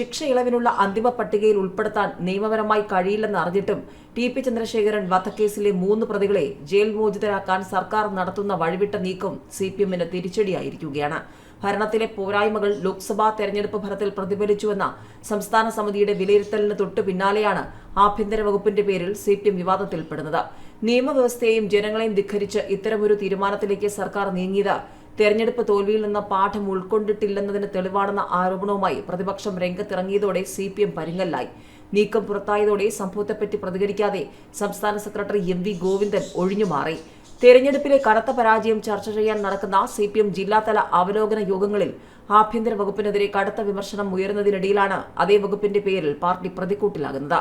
ശിക്ഷ ഇളവിനുള്ള അന്തിമ പട്ടികയിൽ ഉൾപ്പെടുത്താൻ നിയമപരമായി കഴിയില്ലെന്ന് അറിഞ്ഞിട്ടും ടി പി ചന്ദ്രശേഖരൻ വധക്കേസിലെ മൂന്ന് പ്രതികളെ ജയിൽ മോചിതരാക്കാൻ സർക്കാർ നടത്തുന്ന വഴിവിട്ട നീക്കം സി പി എമ്മിന് തിരിച്ചടിയായിരിക്കുകയാണ്. ഭരണത്തിലെ പോരായ്മകൾ ലോക്സഭാ തെരഞ്ഞെടുപ്പ് ഫലത്തിൽ പ്രതിഫലിച്ചുവെന്ന സംസ്ഥാന സമിതിയുടെ വിലയിരുത്തലിന് തൊട്ടു പിന്നാലെയാണ് ആഭ്യന്തര വകുപ്പിന്റെ പേരിൽ സി പി എം വിവാദത്തിൽപ്പെടുന്നത്. നിയമവ്യവസ്ഥയെയും ജനങ്ങളെയും ധിഖരിച്ച് ഇത്തരമൊരു തീരുമാനത്തിലേക്ക് സർക്കാർ നീങ്ങിയത് തെരഞ്ഞെടുപ്പ് തോൽവിയിൽ നിന്ന് പാഠം ഉൾക്കൊണ്ടിട്ടില്ലെന്നതിന് തെളിവാണെന്ന ആരോപണവുമായി പ്രതിപക്ഷം രംഗത്തിറങ്ങിയതോടെ സി പി എം പരിങ്ങല്ലായി നീക്കം പുറത്തായതോടെ സംഭവത്തെപ്പറ്റി പ്രതികരിക്കാതെ സംസ്ഥാന സെക്രട്ടറി എം വി ഗോവിന്ദൻ ഒഴിഞ്ഞുമാറി തെരഞ്ഞെടുപ്പിലെ കനത്ത പരാജയം ചർച്ച ചെയ്യാൻ നടക്കുന്ന സി പി എം ജില്ലാതല അവലോകന യോഗങ്ങളിൽ ആഭ്യന്തര വകുപ്പിനെതിരെ കടുത്ത വിമർശനം ഉയരുന്നതിനിടയിലാണ് അതേ വകുപ്പിന്റെ പേരിൽ പാർട്ടി പ്രതിക്കൂട്ടിലാകുന്നത്.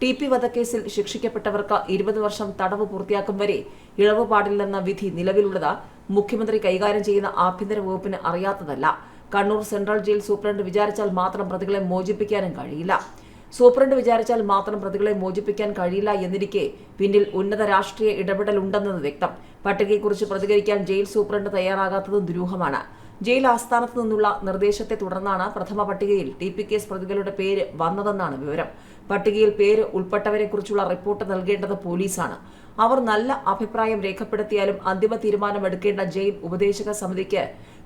ടി പി വധക്കേസിൽ ശിക്ഷിക്കപ്പെട്ടവർക്ക് ഇരുപത് വർഷം തടവ് പൂർത്തിയാക്കും വരെ ഇളവ് പാടില്ലെന്ന വിധി നിലവിലുള്ളത് മുഖ്യമന്ത്രി കൈകാര്യം ചെയ്യുന്ന ആഭ്യന്തര വകുപ്പിന് അറിയാത്തതല്ല. കണ്ണൂർ സെൻട്രൽ ജയിൽ സൂപ്രണ്ട് വിചാരിച്ചാൽ മാത്രം പ്രതികളെ മോചിപ്പിക്കാനും കഴിയില്ല. സൂപ്രണ്ട് വിചാരിച്ചാൽ മാത്രം പ്രതികളെ മോചിപ്പിക്കാൻ കഴിയില്ല എന്നിരിക്കെ പിന്നിൽ ഉന്നത രാഷ്ട്രീയ ഇടപെടലുണ്ടെന്നത് വ്യക്തം. പട്ടികയെക്കുറിച്ച് പ്രതികരിക്കാൻ ജയിൽ സൂപ്രണ്ട് തയ്യാറാകാത്തത് ദുരൂഹമാണ്. ജയിൽ ആസ്ഥാനത്ത് നിന്നുള്ള നിർദ്ദേശത്തെ തുടർന്നാണ് പ്രഥമ പട്ടികയിൽ ടി പി കേസ് പ്രതികളുടെ പേര് വന്നതെന്നാണ് വിവരം. പട്ടികയിൽ പേര് ഉൾപ്പെട്ടവരെക്കുറിച്ചുള്ള റിപ്പോർട്ട് നൽകേണ്ടത് പോലീസാണ്. അവർ നല്ല അഭിപ്രായം രേഖപ്പെടുത്തിയാലും അന്തിമ തീരുമാനമെടുക്കേണ്ട ജയിൽ ഉപദേശക സമിതിക്ക്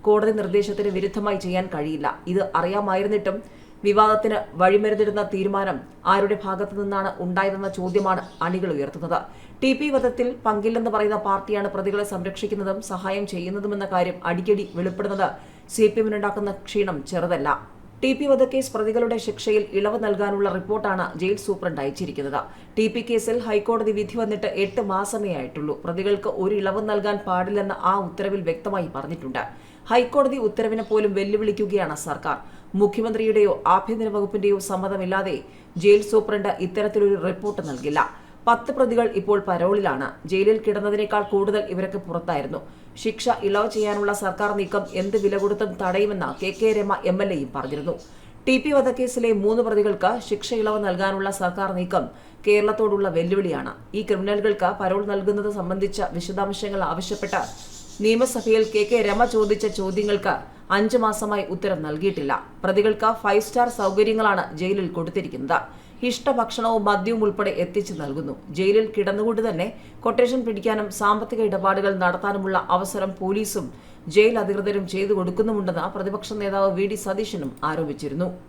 കോടതി നിർദ്ദേശത്തിന് വിരുദ്ധമായി ചെയ്യാൻ കഴിയില്ല. ഇത് അറിയാമായിരുന്നിട്ടും വിവാദത്തിന് വഴിമരുന്നിടുന്ന തീരുമാനം ആരുടെ ഭാഗത്തു നിന്നാണ് ഉണ്ടായതെന്ന ചോദ്യമാണ് അണികൾ ഉയർത്തുന്നത്. ടി പി വധത്തിൽ പങ്കില്ലെന്ന് പറയുന്ന പാർട്ടിയാണ് പ്രതികളെ സംരക്ഷിക്കുന്നതും സഹായം ചെയ്യുന്നതുമെന്ന കാര്യം അടിക്കടി വെളിപ്പെടുന്നത് സി പി എമ്മിനുണ്ടാക്കുന്ന ക്ഷീണം ചെറുതല്ല. ടി പി വധക്കേസ് പ്രതികളുടെ ശിക്ഷയിൽ ഇളവ് നൽകാനുള്ള റിപ്പോർട്ടാണ് ജയിൽ സൂപ്രണ്ട് അയച്ചിരിക്കുന്നത്. ടി പി കേസിൽ ഹൈക്കോടതി വിധി വന്നിട്ട് എട്ട് മാസമേ ആയിട്ടുള്ളൂ. പ്രതികൾക്ക് ഒരു ഇളവ് നൽകാൻ പാടില്ലെന്ന് ആ ഉത്തരവിൽ വ്യക്തമായി പറഞ്ഞിട്ടുണ്ട്. ഹൈക്കോടതി ഉത്തരവിനെ പോലും വെല്ലുവിളിക്കുകയാണ് സർക്കാർ. മുഖ്യമന്ത്രിയുടെയോ ആഭ്യന്തര വകുപ്പിന്റെയോ സമ്മതമില്ലാതെ ജയിൽ സൂപ്രണ്ട് ഇത്തരത്തിലൊരു റിപ്പോർട്ട് നൽകില്ല. പത്ത് പ്രതികൾ ഇപ്പോൾ പരോളിലാണ്. ജയിലിൽ കിടന്നതിനേക്കാൾ കൂടുതൽ ഇവരൊക്കെ പുറത്തായിരുന്നു. ശിക്ഷ ഇളവ് ചെയ്യാനുള്ള സർക്കാർ നീക്കം എന്ത് വില കൊടുത്തും തടയുമെന്ന് K K Rema M L എയും പറഞ്ഞിരുന്നു. ടി പി വധക്കേസിലെ മൂന്ന് പ്രതികൾക്ക് ശിക്ഷ ഇളവ് നൽകാനുള്ള സർക്കാർ നീക്കം കേരളത്തോടുള്ള വെല്ലുവിളിയാണ്. ഈ ക്രിമിനലുകൾക്ക് പരോൾ നൽകുന്നത് സംബന്ധിച്ച വിശദാംശങ്ങൾ ആവശ്യപ്പെട്ട് നിയമസഭയിൽ കെ കെ രമ ചോദിച്ച ചോദ്യങ്ങൾക്ക് അഞ്ചു മാസമായി ഉത്തരം നൽകിയിട്ടില്ല. പ്രതികൾക്ക് ഫൈവ് സ്റ്റാർ സൗകര്യങ്ങളാണ് ജയിലിൽ കൊടുത്തിരിക്കുന്നത്. ഇഷ്ടഭക്ഷണവും മദ്യവും ഉൾപ്പെടെ എത്തിച്ചു നൽകുന്നു. ജയിലിൽ കിടന്നുകൊണ്ട് തന്നെ കൊട്ടേഷൻ പിടിക്കാനും സാമ്പത്തിക ഇടപാടുകൾ നടത്താനുമുള്ള അവസരം പോലീസും ജയിൽ അധികൃതരും ചെയ്തു കൊടുക്കുന്നുമുണ്ടെന്ന് പ്രതിപക്ഷ നേതാവ് വി ഡി സതീശനും ആരോപിച്ചിരുന്നു.